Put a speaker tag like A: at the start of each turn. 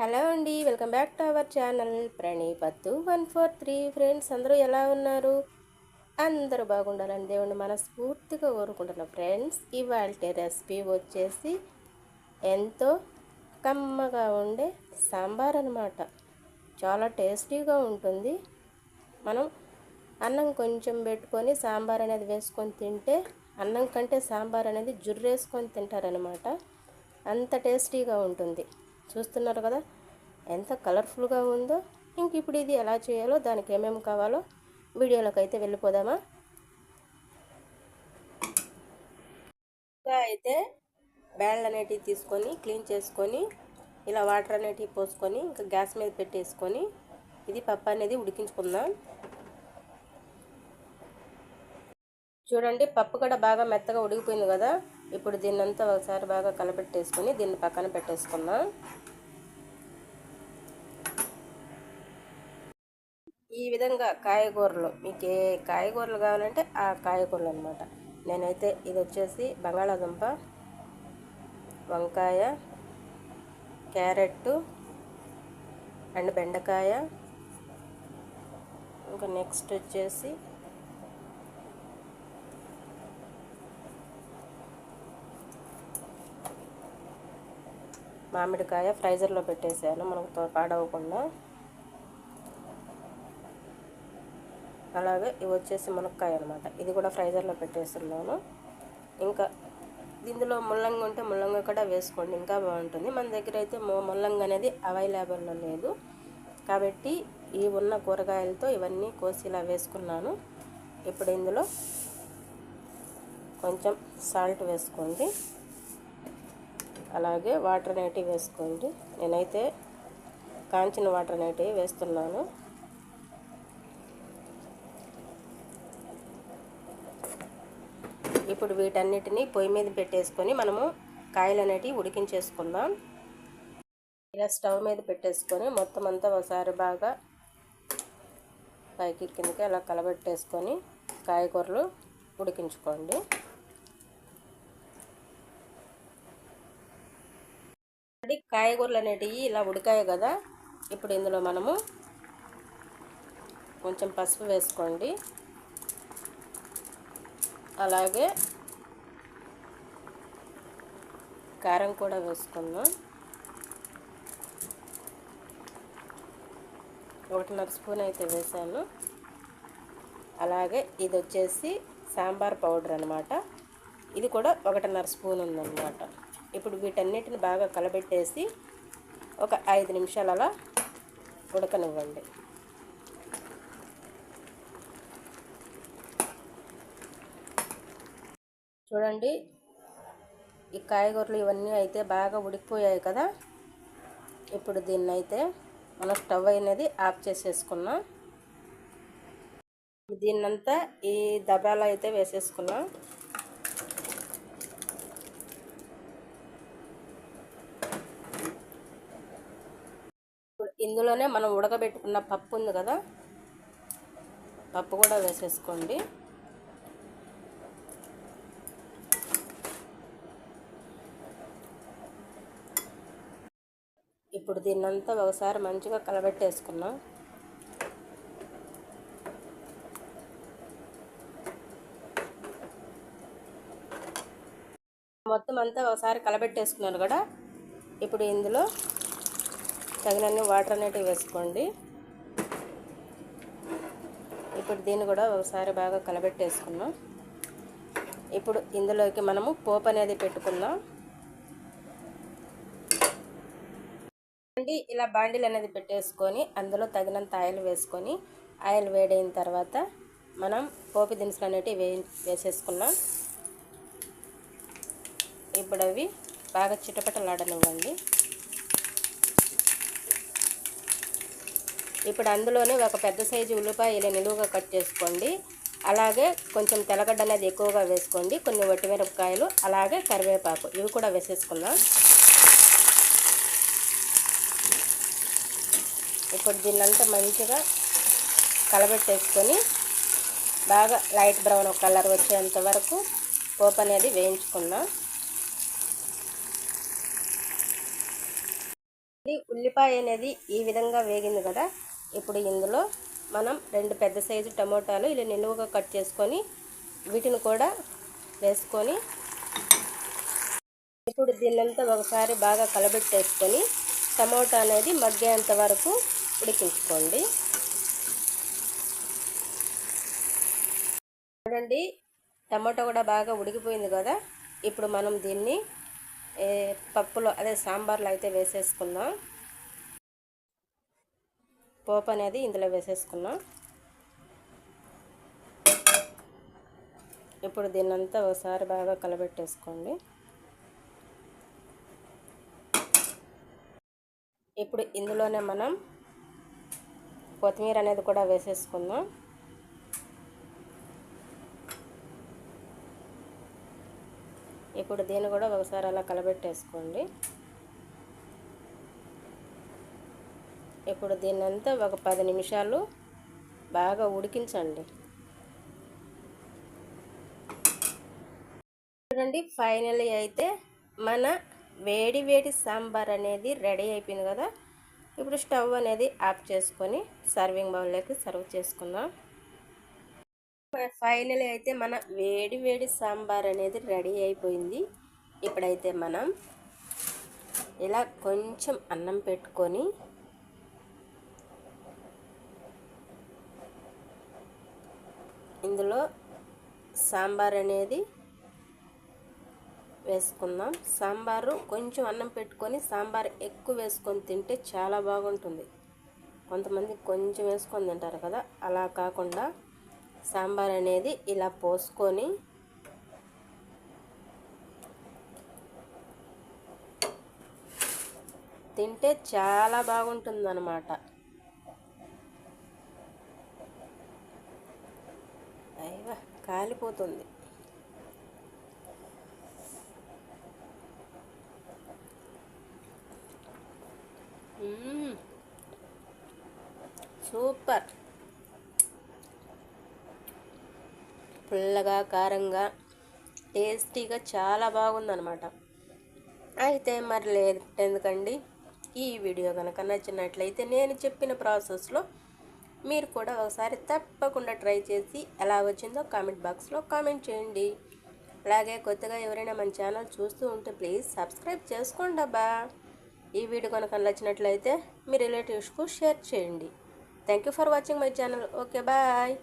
A: Hello అండి welcome back to our channel ప్రణీపత్తు one four three friends. అందరూ ఎలా ఉన్నారు? అందరూ బాగుండాలని దేవుణ్ణి మనస్ఫూర్తిగా కోరుకుంటున్నాం ఫ్రెండ్స్. ఇవాళ రెసిపీ వచ్చేసి ఎంతో కమ్మగా ఉండే సాంబార్ అనమాట చాలా టేస్టీగా ఉంటుంది. మనం అన్నం కొంచెం పెట్టుకొని సాంబార్ అనేది వేసుకొని తింటే అన్నం కంటే సాంబార్ అనేది జుర్రేసుకొని తింటారనమాట అంత టేస్టీగా ఉంటుంది. చూస్తున్నారు కదా? ఎంత కలర్ఫుల్గా ఉందో. ఇంక ఇప్పుడు ఇది ఎలా చేయాలో దానికి ఏమేమి కావాలో వీడియోలోకి అయితే వెళ్ళిపోదామా? ఇంకా అయితే బ్యాళ్ళు అనేటివి తీసుకొని క్లీన్ చేసుకొని ఇలా వాటర్ అనేటివి పోసుకొని ఇంకా గ్యాస్ మీద పెట్టేసుకొని ఇది పప్పు అనేది ఉడికించుకుందాం. చూడండి పప్పు కూడా బాగా మెత్తగా ఉడికిపోయింది కదా? ఇప్పుడు దీన్నంతా ఒకసారి బాగా కలపెట్టేసుకొని దీన్ని పక్కన పెట్టేసుకుందాం. ఈ విధంగా కాయగూరలు మీకు ఏ కాయగూరలు కావాలంటే ఆ కాయగూరలు అనమాట నేనైతే ఇది వచ్చేసి బంగాళాదుంప వంకాయ క్యారెట్ అండ్ బెండకాయ. ఇంకా నెక్స్ట్ వచ్చేసి మామిడికాయ ఫ్రైజర్లో పెట్టేసాను మనకు పాడవకుండా. అలాగే ఇవి వచ్చేసి మునక్కాయ అనమాట ఇది కూడా ఫ్రైజర్లో పెట్టేస్తున్నాను. ఇంకా ఇందులో ముల్లంగి ఉంటే ముల్లంగి కూడా వేసుకోండి ఇంకా బాగుంటుంది. మన దగ్గర అయితే ముల్లంగి అనేది అవైలబుల్లో లేదు. కాబట్టి ఈ ఉన్న కూరగాయలతో ఇవన్నీ కోసి ఇలా వేసుకున్నాను. ఇప్పుడు ఇందులో కొంచెం సాల్ట్ వేసుకోండి. అలాగే వాటర్ అనేటివి వేసుకోండి. నేనైతే కాంచిన వాటర్ అనేటివి వేస్తున్నాను. ఇప్పుడు వీటన్నిటిని పొయ్యి మీద పెట్టేసుకొని మనము కాయలు అనేటివి ఉడికించేసుకుందాం. ఇలా స్టవ్ మీద పెట్టేసుకొని మొత్తం అంతా ఒకసారి బాగా పైకి కిందకి అలా కలబెట్టేసుకొని కాయగూరలు ఉడికించుకోండి. కాయగూరలు అనేటివి ఇలా ఉడికాయి కదా. ఇప్పుడు ఇందులో మనము కొంచెం పసుపు వేసుకోండి. అలాగే కారం కూడా వేసుకుందాం. ఒకటిన్నర స్పూన్ అయితే వేసాను. అలాగే ఇది వచ్చేసి సాంబార్ పౌడర్ అనమాట ఇది కూడా ఒకటిన్నర స్పూన్ ఉందన్నమాట. ఇప్పుడు వీటన్నిటిని బాగా కలబెట్టేసి ఒక ఐదు నిమిషాలు అలా ఉడకనివ్వండి. చూడండి ఈ కాయగూరలు ఇవన్నీ అయితే బాగా ఉడికిపోయాయి కదా. ఇప్పుడు దీన్ని అయితే మనం స్టవ్ అనేది ఆఫ్ చేసేసుకున్నాం. దీన్నంతా ఈ దబాలో అయితే వేసేసుకున్నాం. ఇందులోనే మనం ఉడకబెట్టుకున్న పప్పు ఉంది కదా పప్పు కూడా వేసేసుకోండి. ఇప్పుడు దీన్నంతా ఒకసారి మంచిగా కలబెట్టేసుకున్నాం మొత్తం అంతా ఒకసారి కలబెట్టేసుకున్నారు కూడా ఇప్పుడు ఇందులో తగినన్ని వాటర్ అనేటివి వేసుకోండి. ఇప్పుడు దీన్ని కూడా ఒకసారి బాగా కలబెట్టేసుకున్నాం. ఇప్పుడు ఇందులోకి మనము పోపు అనేది పెట్టుకుందాం. ఇలా బాండిల్ అనేది పెట్టేసుకొని అందులో తగినంత ఆయిల్ వేసుకొని ఆయిల్ వేడైన తర్వాత మనం పోపు దినుసులు అనేటివి వే వేసేసుకున్నాం. ఇప్పుడు అవి బాగా చిటపటలాడనివ్వండి. ఇప్పుడు అందులోనే ఒక పెద్ద సైజు ఉల్లిపాయలు నిలువుగా కట్ చేసుకోండి. అలాగే కొంచెం తెల్లగడ్డ అనేది ఎక్కువగా వేసుకోండి. కొన్ని వట్టిమిరపకాయలు అలాగే కరివేపాకు. ఇవి కూడా వేసేసుకుందాం. ఇప్పుడు దీన్నంతా మంచిగా కలబెట్టేసుకొని బాగా లైట్ బ్రౌన్ కలర్ వచ్చేంత వరకు పోపు అనేది వేయించుకుందాం. ఉల్లిపాయ అనేది ఈ విధంగా వేగింది కదా ఇప్పుడు ఇందులో మనం రెండు పెద్ద సైజు టమోటాలు ఇలా నిలువుగా కట్ చేసుకొని వీటిని కూడా వేసుకొని ఇప్పుడు దీన్నంతా ఒకసారి బాగా కలబెట్టేసుకొని టమోటా అనేది మగ్గేంత వరకు ఉడికించుకోండి. చూడండి టమాటో కూడా బాగా ఉడికిపోయింది కదా? ఇప్పుడు మనం దీన్ని పప్పులో అదే సాంబార్లో అయితే వేసేసుకుందాం. పోపు అనేది ఇందులో వేసేసుకున్నాం. ఇప్పుడు దీన్నంతా ఒకసారి బాగా కలబెట్టేసుకోండి. ఇప్పుడు ఇందులోనే మనం కొత్తిమీర అనేది కూడా వేసేసుకుందాం. ఇప్పుడు దీన్ని కూడా ఒకసారి అలా కలబెట్టేసుకోండి. ఇప్పుడు దీన్నంతా ఒక పది నిమిషాలు బాగా ఉడికించండి. చూడండి ఫైనల్లీ అయితే మన వేడి వేడి సాంబార్ అనేది రెడీ అయిపోయింది కదా. ఇప్పుడు స్టవ్ అనేది ఆఫ్ చేసుకొని సర్వింగ్ బౌల్లోకి సర్వ్ చేసుకుందాం. ఫైనల్ అయితే మన వేడి వేడి సాంబార్ అనేది రెడీ అయిపోయింది. ఇప్పుడైతే మనం ఇలా కొంచెం అన్నం పెట్టుకొని ఇందులో సాంబార్ అనేది వేసుకుందాం. సాంబారు కొంచెం అన్నం పెట్టుకొని సాంబార్ ఎక్కువ వేసుకొని తింటే చాలా బాగుంటుంది. కొంతమంది కొంచెం వేసుకొని తింటారు కదా అలా కాకుండా సాంబార్ అనేది ఇలా పోసుకొని తింటే చాలా బాగుంటుందన్నమాట. అయ్యా కాలిపోతుంది. సూపర్. పుల్లగా కారంగా టేస్టీగా చాలా బాగుందనమాట అయితే మరి లేదు ఎందుకండి? ఈ వీడియో కనుక నచ్చినట్లయితే నేను చెప్పిన ప్రాసెస్లో మీరు కూడా ఒకసారి తప్పకుండా ట్రై చేసి ఎలా వచ్చిందో కామెంట్ బాక్స్లో కామెంట్ చేయండి. అలాగే కొత్తగా ఎవరైనా మన ఛానల్ చూస్తూ ఉంటే ప్లీజ్ సబ్స్క్రైబ్ చేసుకోండి అబ్బా. ఈ వీడియో కనుక నచ్చినట్లయితే మీ రిలేటివ్స్కు షేర్ చేయండి. Thank you for watching my channel okay bye